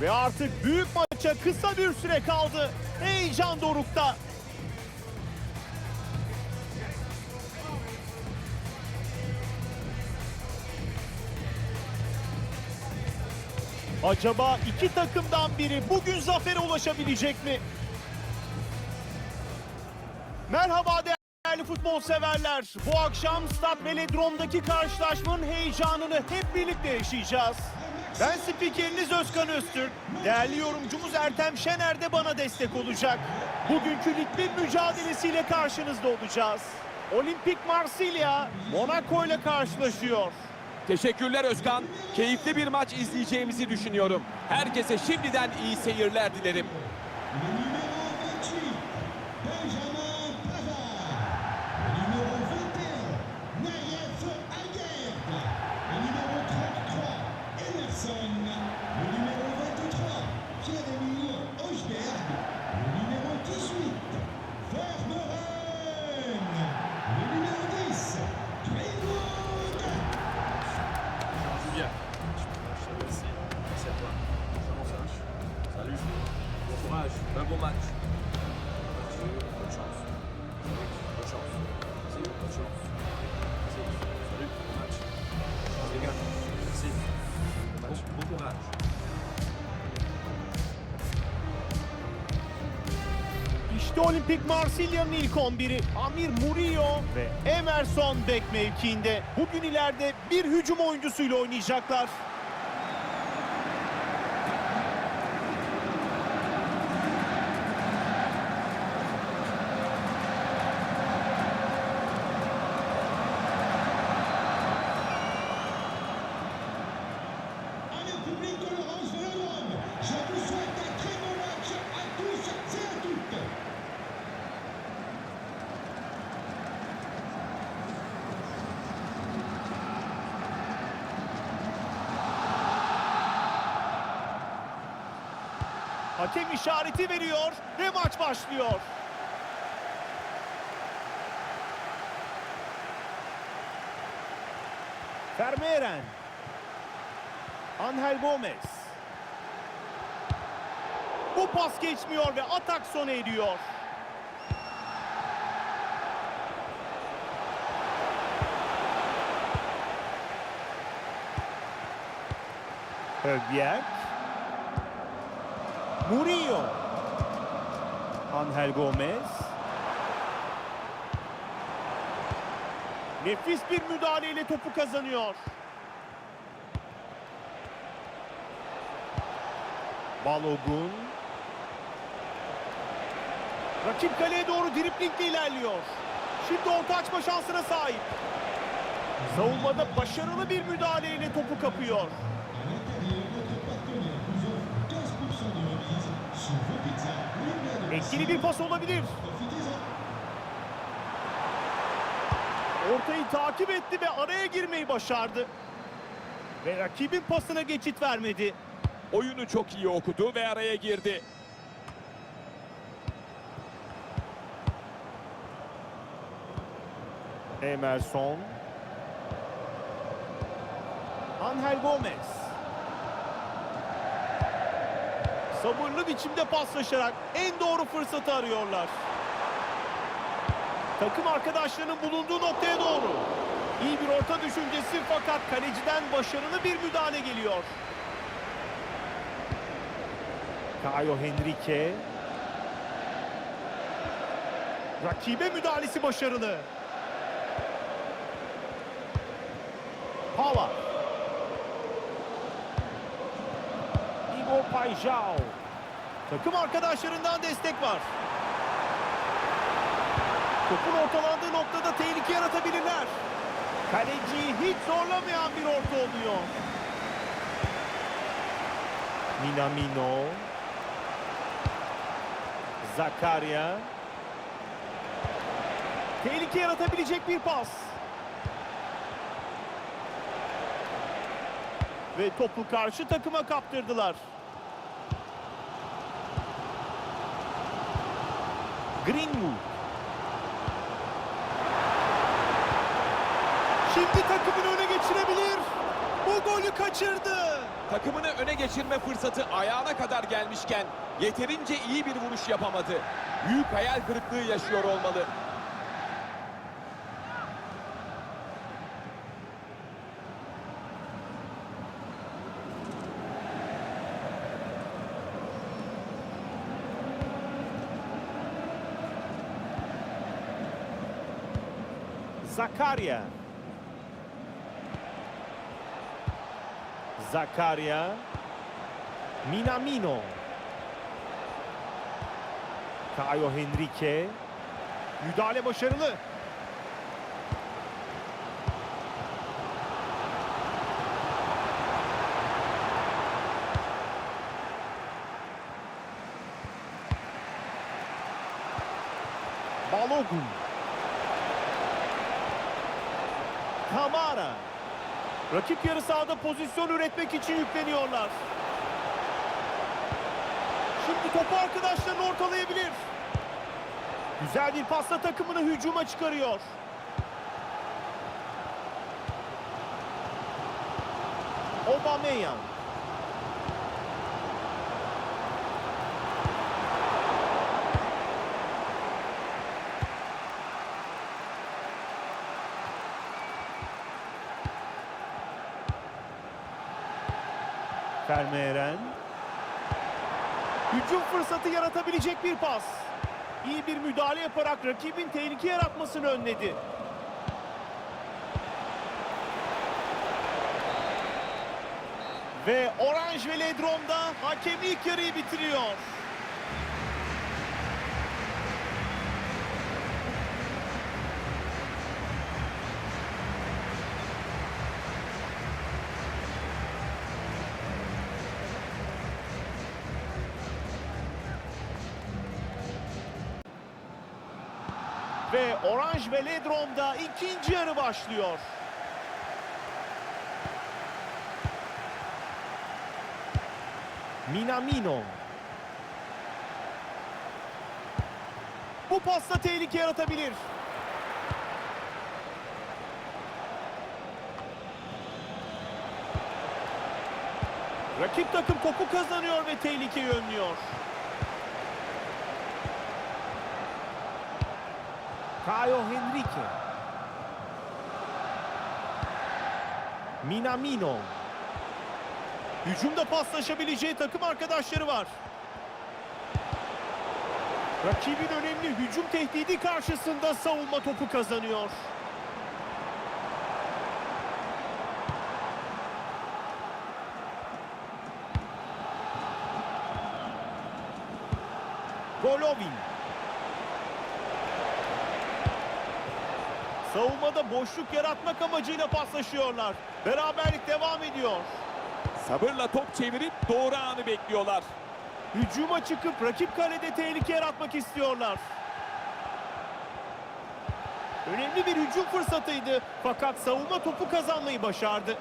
Ve artık büyük maça kısa bir süre kaldı. Heyecan dorukta. Acaba iki takımdan biri bugün zafere ulaşabilecek mi? Merhaba değerli futbol severler. Bu akşam Stad Velodrom'daki karşılaşmanın heyecanını hep birlikte yaşayacağız. Ben spikeriniz Özkan Öztürk. Değerli yorumcumuz Ertem Şener de bana destek olacak. Bugünkü lig bir mücadelesiyle karşınızda olacağız. Olimpik Marsilya Monaco ile karşılaşıyor. Teşekkürler Özkan. Keyifli bir maç izleyeceğimizi düşünüyorum. Herkese şimdiden iyi seyirler dilerim. Courage. Un bon match. Merci. Bonne chance. Salut. Bonne chance. Merci. Bonne chance. Merci. Salut. Bon match. Chance les gars. Merci. Bon match. Bon courage. İşte Olimpik Marsilya'nın ilk 11'i Amir Murillo ve Emerson bek mevkiinde. Bugün ileride bir hücum oyuncusuyla oynayacaklar. Hakem işareti veriyor ve maç başlıyor. Vermeeren. Angel Gomez. Bu pas geçmiyor ve atak sona eriyor. Högberg. Murillo. Angel Gomez. Nefis bir müdahaleyle topu kazanıyor. Balogun. Rakip kaleye doğru driplingle ilerliyor. Şimdi orta açma şansına sahip. Savunmada başarılı bir müdahaleyle topu kapıyor. Etkili bir pas olabilir. Ortayı takip etti ve araya girmeyi başardı. Ve rakibin pasına geçit vermedi. Oyunu çok iyi okudu ve araya girdi. Emerson. Angel Gomez. Sabırlı biçimde paslaşarak en doğru fırsatı arıyorlar. Takım arkadaşlarının bulunduğu noktaya doğru. İyi bir orta düşüncesi fakat kaleciden başarılı bir müdahale geliyor. Caio Henrique. Rakibe müdahalesi başarılı. Pava. Igor Pajao. Takım arkadaşlarından destek var. Topun ortalandığı noktada tehlike yaratabilirler. Kaleciyi hiç zorlamayan bir orta oluyor. Minamino. Zakaria. Tehlike yaratabilecek bir pas. Ve topu karşı takıma kaptırdılar. Greenwood. Şimdi takımın öne geçirebilir. Bu golü kaçırdı. Takımını öne geçirme fırsatı ayağına kadar gelmişken yeterince iyi bir vuruş yapamadı. Büyük hayal kırıklığı yaşıyor olmalı. Zakaria. Zakaria. Minamino. Caio Henrique. Müdahale başarılı. Balogun. Kamara. Rakip yarı sahada pozisyon üretmek için yükleniyorlar. Şimdi topu arkadaşlarını ortalayabilir. Güzel bir pasla takımını hücuma çıkarıyor. Aubameyang. Vermeeren. Hücum fırsatı yaratabilecek bir pas. İyi bir müdahale yaparak rakibin tehlike yaratmasını önledi. Ve Orange Velodrom'da hakem ilk yarıyı bitiriyor. Ve Orange Velodrom'da ikinci yarı başlıyor. Minamino. Bu pasta tehlike yaratabilir. Rakip takım topu kazanıyor ve tehlikeyi önlüyor. Caio Henrique. Minamino. Hücumda paslaşabileceği takım arkadaşları var. Rakibin önemli hücum tehdidi karşısında savunma topu kazanıyor. Golovin. Savunmada boşluk yaratmak amacıyla paslaşıyorlar. Beraberlik devam ediyor. Sabırla top çevirip doğru anı bekliyorlar. Hücuma çıkıp rakip kalede tehlike yaratmak istiyorlar. Önemli bir hücum fırsatıydı fakat savunma topu kazanmayı başardı.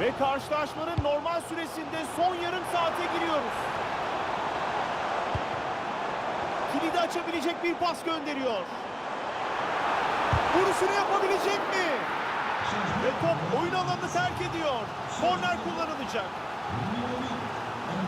Ve karşılaşmanın normal süresinde son yarım saate giriyoruz. Kilidi açabilecek bir pas gönderiyor. Vuruşunu yapabilecek mi? Ve top oyun alanını terk ediyor. Korner kullanılacak.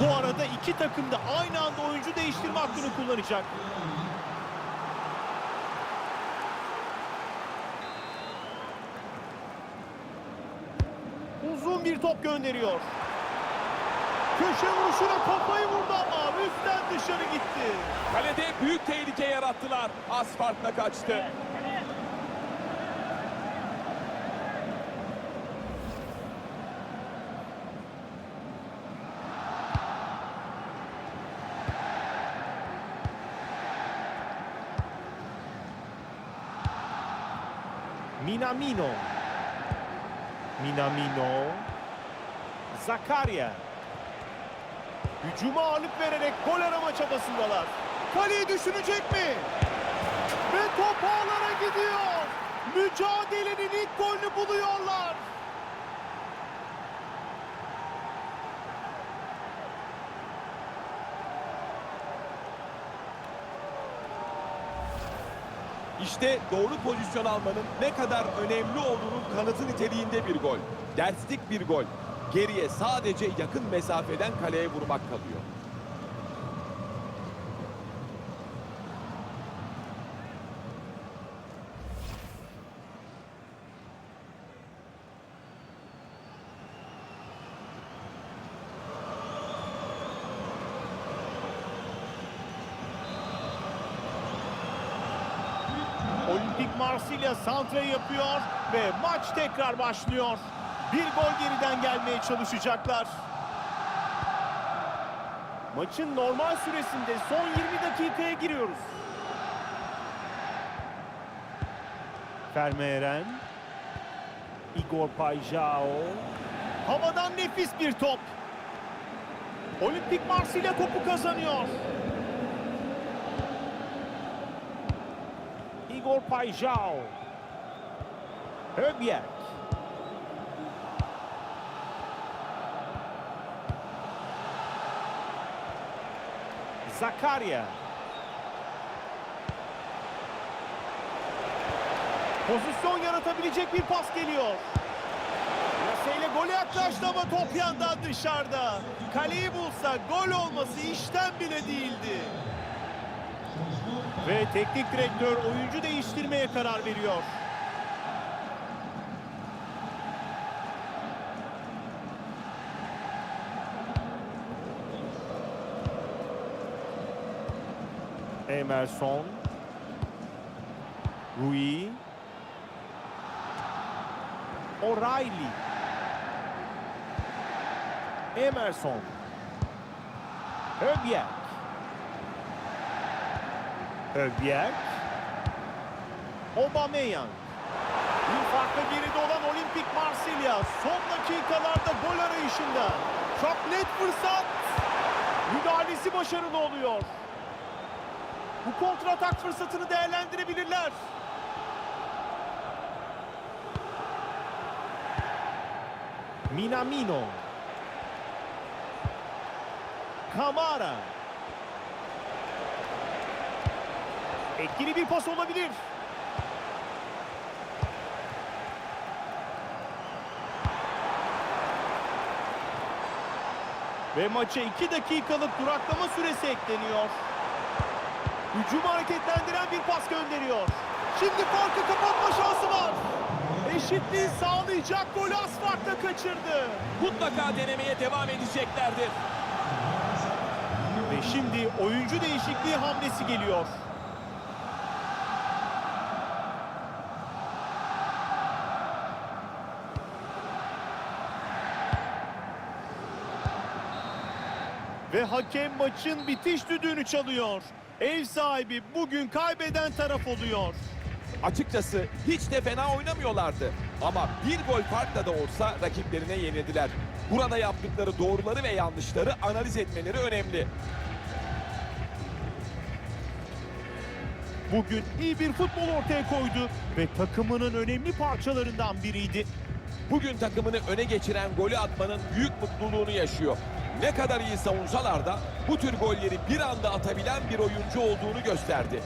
Bu arada iki takım da aynı anda oyuncu değiştirme hakkını kullanacak. Uzun bir top gönderiyor. Köşe vuruşuna kafayı vurdu ama üstten dışarı gitti. Kalede büyük tehlike yarattılar. Az farkla kaçtı. Minamino. Minamino. Zakaria. Hücuma ağırlık vererek gol arama çabasındalar. Kaleyi düşünecek mi? Ve top ağlara gidiyor. Mücadelenin ilk golünü buluyorlar. İşte doğru pozisyon almanın ne kadar önemli olduğunun kanıtı niteliğinde bir gol. Derslik bir gol. Geriye sadece yakın mesafeden kaleye vurmak kalıyor. Olimpik Marsilya santra yapıyor ve maç tekrar başlıyor. Bir gol geriden gelmeye çalışacaklar. Maçın normal süresinde son 20 dakikaya giriyoruz. Vermeeren. Igor Pajao. Havadan nefis bir top. Olimpik Marsilya topu kazanıyor. Igor Pajao. Höbjerg. Zakaria. Pozisyon yaratabilecek bir pas geliyor. Plaseyle gole yaklaştı ama top yandan dışarıda. Kaleyi bulsa gol olması işten bile değildi. Ve teknik direktör oyuncu değiştirmeye karar veriyor. Emerson. Rui. O'Reilly. Emerson. Höbjerg. Höbjerg. Aubameyang. Bir farkla geride olan Olimpik Marsilya son dakikalarda gol arayışında. Çok net fırsat. Müdahalesi başarılı oluyor. Bu kontratak fırsatını değerlendirebilirler. Minamino. Kamara. Etkili bir pas olabilir. Ve maça 2 dakikalık duraklama süresi ekleniyor. Hücumu hareketlendiren bir pas gönderiyor. Şimdi farkı kapatma şansı var. Eşitliği sağlayacak golü az farkla kaçırdı. Mutlaka denemeye devam edeceklerdir. Ve şimdi oyuncu değişikliği hamlesi geliyor. Ve hakem maçın bitiş düdüğünü çalıyor. Ev sahibi bugün kaybeden taraf oluyor. Açıkçası hiç de fena oynamıyorlardı. Ama bir gol farkla da olsa rakiplerine yenildiler. Burada yaptıkları doğruları ve yanlışları analiz etmeleri önemli. Bugün iyi bir futbol ortaya koydu ve takımının önemli parçalarından biriydi. Bugün takımını öne geçiren golü atmanın büyük mutluluğunu yaşıyor. Ne kadar iyi savunsalar da bu tür golleri bir anda atabilen bir oyuncu olduğunu gösterdi.